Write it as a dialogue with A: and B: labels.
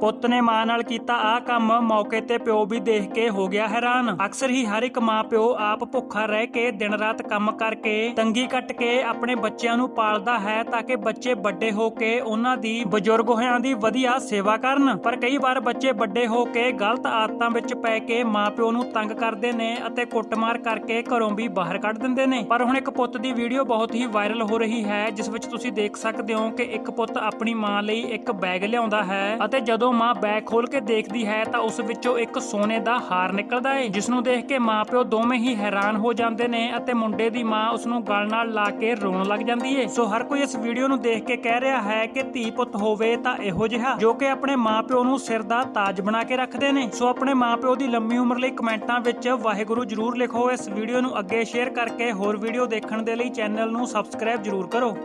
A: ਪੁੱਤ ਨੇ ਮਾਂ ਨਾਲ ਕੀਤਾ ਆਹ ਕੰਮ, ਮੌਕੇ ਤੇ ਪਿਓ ਵੀ ਦੇਖ ਕੇ ਹੋ ਗਿਆ ਹੈਰਾਨ। ਅਕਸਰ ਹੀ ਹਰ ਇੱਕ ਮਾਂ ਪਿਓ ਆਪ ਭੁੱਖਾ ਰਹਿ ਕੇ ਦਿਨ ਰਾਤ ਕੰਮ ਕਰਕੇ ਤੰਗੀ ਕੱਟ ਕੇ ਆਪਣੇ ਬੱਚਿਆਂ ਨੂੰ ਪਾਲਦਾ ਹੈ ਤਾਂ ਕਿ ਬੱਚੇ ਵੱਡੇ ਹੋ ਕੇ ਉਹਨਾਂ ਦੀ ਬਜ਼ੁਰਗ ਹੋਇਆਂ ਦੀ ਵਧੀਆ ਸੇਵਾ ਕਰਨ। ਪਰ ਕਈ ਵਾਰ ਬੱਚੇ ਵੱਡੇ ਹੋ ਕੇ ਗਲਤ ਆਦਤਾਂ ਵਿੱਚ ਪੈ ਕੇ ਮਾਂ ਪਿਓ ਨੂੰ ਤੰਗ ਕਰਦੇ ਨੇ ਅਤੇ ਕੁੱਟਮਾਰ ਕਰਕੇ ਘਰੋਂ ਵੀ ਬਾਹਰ ਕੱਢ ਦਿੰਦੇ ਨੇ। ਪਰ ਹੁਣ ਇੱਕ ਪੁੱਤ ਦੀ ਵੀਡੀਓ ਬਹੁਤ ਹੀ ਵਾਇਰਲ ਹੋ ਰਹੀ ਹੈ, ਜਿਸ ਵਿੱਚ ਤੁਸੀਂ ਦੇਖ ਸਕਦੇ ਹੋ ਕਿ ਇੱਕ ਪੁੱਤ ਆਪਣੀ ਮਾਂ ਲਈ ਇੱਕ ਬੈਗ ਲਿਆਉਂਦਾ ਹੈ ਅਤੇ ਜਦੋਂ ਮਾਂ ਬੈਗ ਖੋਲ ਕੇ ਦੇਖਦੀ ਹੈ ਤਾਂ ਉਸ ਵਿੱਚੋਂ ਇੱਕ ਸੋਨੇ ਦਾ ਹਾਰ ਨਿਕਲਦਾ ਹੈ ਜਿਸ ਨੂੰ ਦੇਖ ਕੇ ਮਾਂ ਦੋਵੇਂ ਹੀ ਹੈਰਾਨ ਹੋ ਜਾਂਦੇ ਨੇ ਅਤੇ ਮੁੰਡੇ ਦੀ ਮਾਂ ਉਸ ਨੂੰ ਗਲ ਨਾਲ ਲਾ ਕੇ ਰੋਣ ਲੱਗ ਜਾਂਦੀ ਹੈ ਸੋ ਹਰ ਕੋਈ ਇਸ ਵੀਡੀਓ ਨੂੰ ਦੇਖ ਕੇ ਕਹਿ ਰਿਹਾ ਹੈ ਕਿ ਧੀ ਪੁੱਤ ਹੋਵੇ ਤਾਂ ਇਹੋ ਜਿਹਾ, ਜੋ ਕਿ ਆਪਣੇ ਮਾਂ ਪਿਓ ਨੂੰ ਸਿਰ ਦਾ ਤਾਜ ਬਣਾ ਕੇ ਰੱਖਦੇ ਨੇ। ਸੋ ਆਪਣੇ ਮਾਂ ਪਿਓ ਦੀ ਲੰਮੀ ਉਮਰ ਲਈ ਕਮੈਂਟਾਂ ਵਿੱਚ ਵਾਹਿਗੁਰੂ ਜਰੂਰ ਲਿਖੋ। ਇਸ ਵੀਡੀਓ ਨੂੰ ਅੱਗੇ ਸ਼ੇਅਰ ਕਰਕੇ ਹੋਰ ਵੀਡੀਓ ਦੇਖਣ ਦੇ ਲਈ ਚੈਨਲ ਨੂੰ ਸਬਸਕ੍ਰਾਈਬ ਜਰੂਰ ਕਰੋ।